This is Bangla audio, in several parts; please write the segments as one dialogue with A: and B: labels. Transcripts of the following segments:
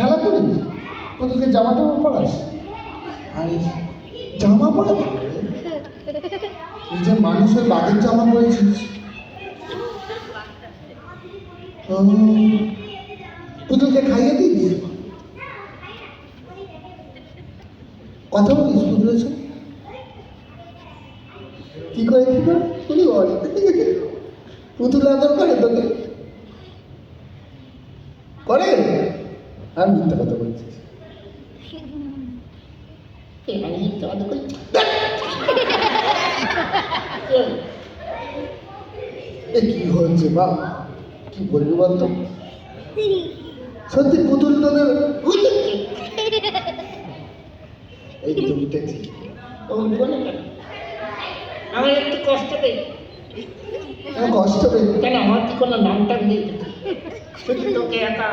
A: খেলা করিস তোদেরকে জামা টামা পরাস আরে জামা পরা এই যে মানুষের বাঘের জামা পরেছিস। ও, পুতুলকে খাইয়ে দিবি? কথা বলিস পুতুলের সঙ্গে? কি করে কি করে? তুই বল। পুতুল আদর করে তোকে। করে? আর মিথ্যা কথা বলছিস
B: আমি তোমাদের কই
A: এ কি হচ্ছে বা কি বলবি বলতো সত্যি পুতুল তোদের এই তো উঠেছি
B: ও বলে কেন আমার একটু কষ্ট পেয়ে
A: আমার কষ্ট পেয়ে
B: কেন আমার কি কোনো নামটা নেই শুধু তোকে একা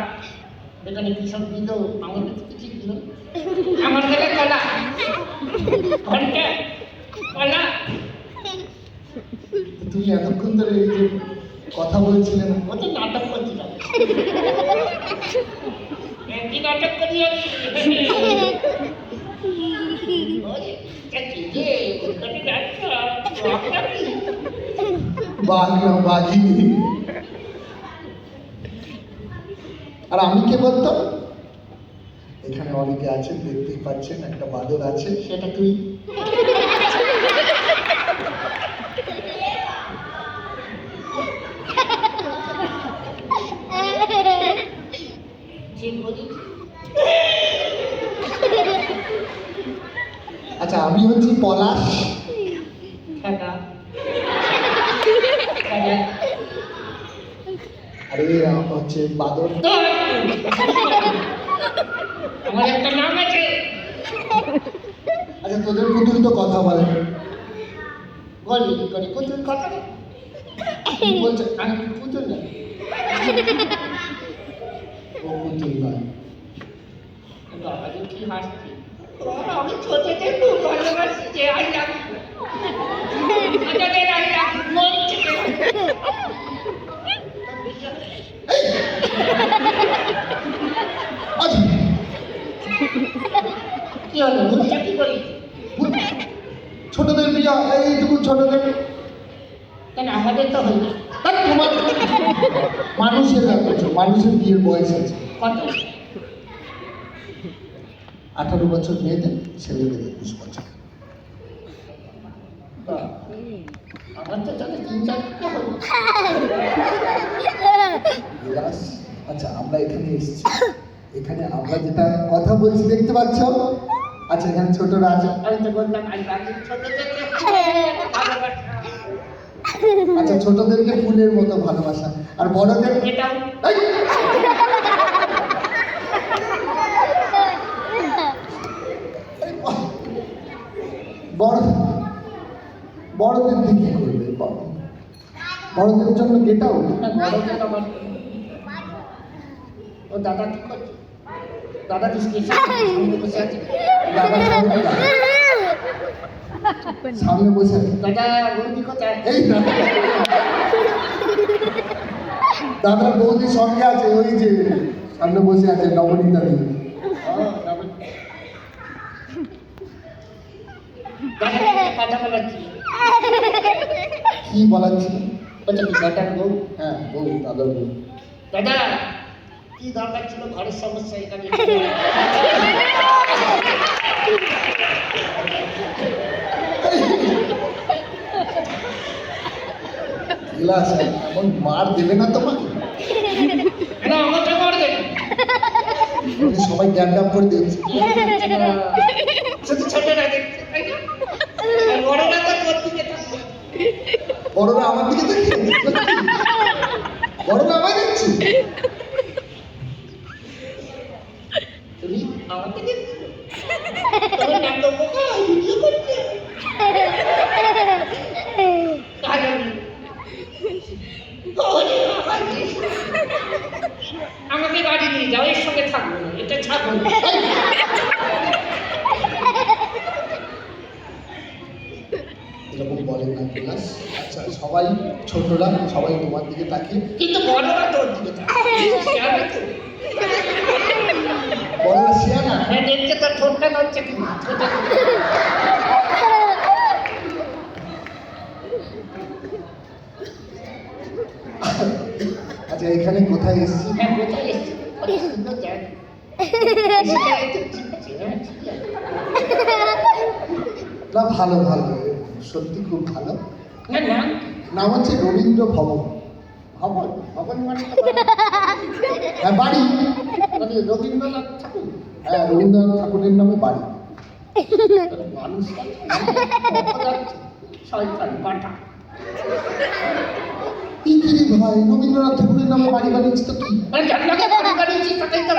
B: এখানে কি সব দিল? আমার কাছে কিছু দিল? আমার গেলে কলা। ঘণ্টা। কলা।
A: তুমি এতক্ষণ ধরে এই যে কথা বলছিলে না
B: ও তো নাটক করছিলাম। কি নাটক করি
A: বাঘ না বাঘিনি আর আমি কে বলতো এখানে অনেকে আছেন দেখতেই পাচ্ছেন একটা বাদর আছে
B: সেটা তুই।
A: আচ্ছা আমি হচ্ছি পলাশ। আর হচ্ছে বাদর।
B: আমার একটা নাম আছে।
A: আচ্ছা তোদের পুতুল তো কথা বলে।
B: বলি কি করে পুতুল কথা
A: বলছে?
B: আমি কি না?
A: ও পুতুল নয়
B: বাবা কি হাসছি? আমি ছোট থেকে খুব ভালোবাসি যে আই লাভ ছোটদের আই লাভ মন থেকে
A: আচ্ছা
B: কি হলো ভুলটা কি করি
A: ছোটদের বিয়া এইটুকু ছোটদের
B: কেন আমাদের তো হইল
A: আর তোমার মানুষের মানুষের বিয়ের বয়স আছে?
B: কত?
A: আঠারো বছর মেয়েদের ছেলেদের একুশ বছর।
B: আমার তো তাহলে তিন চারটা হলো
A: আচ্ছা আমরা এখানে এসেছি। এখানে আমরা যেটা কথা বলছি দেখতে পাচ্ছ? আচ্ছা এখানে ছোটরা আছে
B: আমি তো বললাম আই লাভ ছোটদের ভালোবাসা
A: আচ্ছা ছোটদেরকে ফুলের মতো ভালোবাসা। আর বড়দের! বড় বড়দের দিয়ে কি করবে? বড় বড়দের জন্য
B: না বড়দের ও দাদা কি করছে? দাদা কি
A: দাদা সামনে বসে আছে।
B: দাদা বৌদি কোথায়?
A: এই দাদার বৌদি সঙ্গে আছে ওই যে সামনে বসে আছে নবনীতা
B: বলাচ্ছি
A: কি বলাচ্ছি?
B: দাদার বউ?
A: হ্যাঁ বউ দাদার বউ।
B: দাদা কি দরকার ছিল? ঘরের সমস্যা এখানে।
A: ক্লাস এখন মার দেবে না তোমাকে?
B: আমাকে করবে
A: সবাই ড্যাম ড্যাম করে দিয়েছে।
B: শুধু ছোটরা দেখছে তাই না? বড়রা তো তোর দিকে
A: বড়রা আমার দিকে দেখছে বড়রা আমায় দেখছে
B: তুমি আমার দিকে তোমার নাম তো বোকা ভিডিও করছে কারণ ওরে বাবা রে। এর সঙ্গে থাকব না এটা ছাড়বো
A: এরকম বলে না ক্লাস। আচ্ছা সবাই ছোটরা সবাই তোমার দিকে তাকিয়ে।
B: কিন্তু বড়রা তোর দিকে থাকবে মনে হচ্ছে কি?
A: আচ্ছা এখানে কোথায় এসেছি?
B: হ্যাঁ কোথায় এসছি কত সুন্দর জায়গা ঠিক আছে হ্যাঁ ঠিক আছে
A: না ভালো ভালো সত্যি খুব ভালো।
B: না না
A: নাম হচ্ছে রবীন্দ্র ভবন।
B: ভবন? ভবন মানে বাড়ি।
A: হ্যাঁ বাড়ি।
B: মানে রবীন্দ্রনাথ ঠাকুর।
A: হ্যাঁ রবীন্দ্রনাথ ঠাকুরের নামে বাড়ি।
B: মানুষ শয়তান পাঠা।
A: কি কি ভাই? রবীন্দ্রনাথ ঠাকুরের নামে বাড়ি বানিয়েছি তো কি?
B: মানে বাড়ি বানিয়েছি?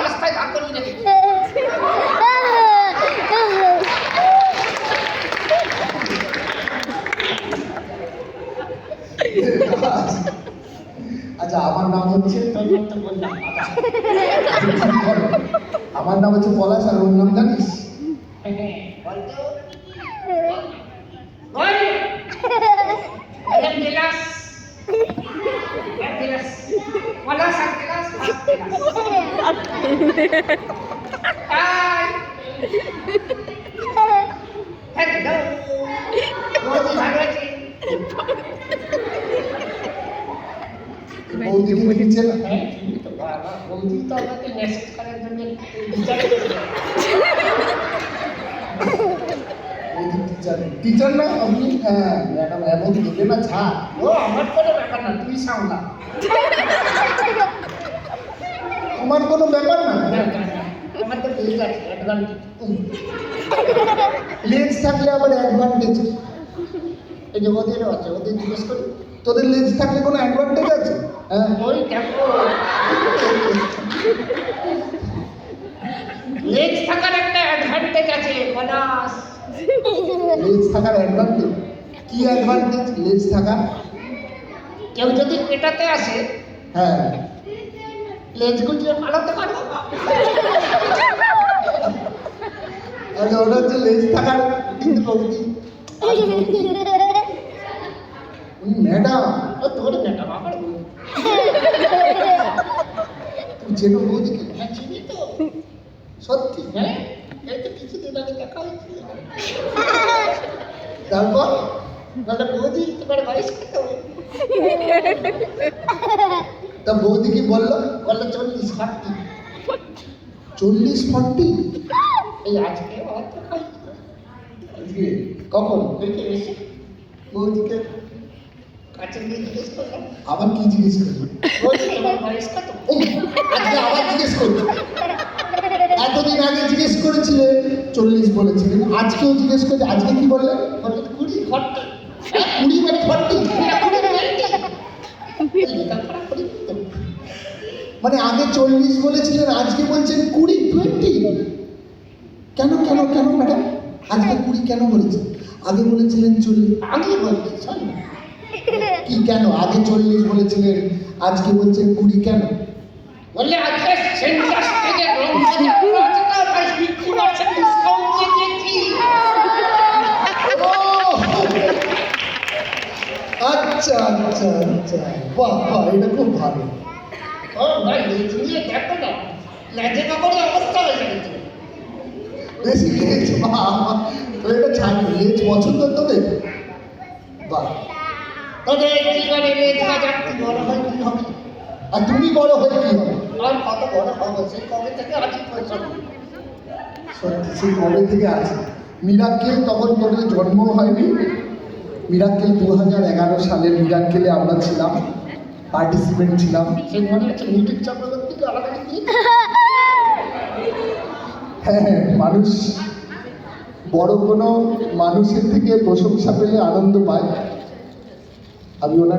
B: রাস্তায় দাঁড় করে রেখেছি।
A: আচ্ছা আমার নাম হচ্ছে
B: তোর নাম তো বললাম বাবা।
A: আমার নাম হচ্ছে পলাশ আর ওর নাম জানিস
B: হ্যাঁ, বলতো বল এক গিলাস এক গিলাস পলাশ এক গিলাস এক গিলাস হাই হ্যালো বৌদি বাবা বৌদি তো আমাকে মেসেজ করার জন্য
A: টিচার টিচার না আপনি হ্যাঁ ম্যাডাম এমন দেবে না ছাড়
B: ও আমার কোনো ব্যাপার না তুই সামলা।
A: তোমার কোনো ব্যাপার না
B: না, না, না, আমার তো ঠিক আছে অ্যাডভান্টেজ
A: লেজ থাকলে আবার অ্যাডভান্টেজ
B: এই যে ওদেরও আছে ওদের জিজ্ঞেস করি
A: তোদের লেজ থাকলে কোনো অ্যাডভান্টেজ আছে? হ্যাঁ।
B: ওই দেখো। লেজ থাকার একটা অ্যাডভান্টেজ আছে বনাস
A: লেজ থাকার অ্যাডভান্টেজ কি অ্যাডভান্টেজ লেজ থাকা?
B: কেউ যদি পেটাতে আসে
A: হ্যাঁ।
B: লেজ গুটিয়ে পালাতে পারব
A: আচ্ছা ওটা হচ্ছে লেজ থাকার ম্যাডাম।
B: ও তোর ম্যাডাম আমার।
A: চেনো
B: হ্যাঁ চিনি তো।
A: সত্যি?
B: হ্যাঁ এই তো কিছুদিন আগে দেখা হয়েছিল।
A: তারপর?
B: তোমার কত?
A: তা বৌদি কি বলল?
B: বলল চল্লিশ ফাটটি
A: চল্লিশ ফর্টি?
B: এই আজকে
A: কখন? বৌদিকে
B: করলাম।
A: আবার কি জিজ্ঞেস ও আজকে আবার জিজ্ঞেস করবে এতদিন আগে জিজ্ঞেস করেছিলে, চল্লিশ বলেছিলেন আজকেও জিজ্ঞেস করছে, আজকে কি বললেন
B: কুড়ি ফর্টি।
A: কুড়ি মানে ফর্টি? মানে আগে চল্লিশ বলেছিলেন আজকে বলছেন কুড়ি টোয়েন্টি কেন কেন কেন ম্যাডাম আজকে কুড়ি কেন বলেছেন? আগে বলেছিলেন চল্লিশ
B: আগে বলছি
A: কি কেন? আগে চল্লিশ বলেছিলেন আজকে বলছেন কুড়ি কেন?
B: বললে আজকে সেন্টার থেকে!
A: আচ্ছা আচ্ছা আচ্ছা। বাহ বাহ এটা খুব ভালো। বেশি লেজ বাহ তো এটা ছাড় লেজ পছন্দ তোদের বাহ।
B: তোদের জীবনে লেজ বাজার বড় হয় কি হবে?
A: আর তুমি বড় হয়ে কি হবে?
B: আর কত বড় হবে সে কবে থেকে আছি পর্যন্ত
A: সত্যি সেই কবে থেকে আছে? মিরাক্কেল তখন তোদের জন্ম হয়নি। মিরাক্কেল দু হাজার এগারো সালের মিরাক্কেলে আমরা ছিলাম। পার্টিসিপেন্ট ছিলাম।
B: মনে হচ্ছে চক্রবর্তীকে আলাদা
A: হ্যাঁ হ্যাঁ মানুষ বড় কোনো মানুষের থেকে প্রশংসা পেলে আনন্দ পায়। আমি ওনার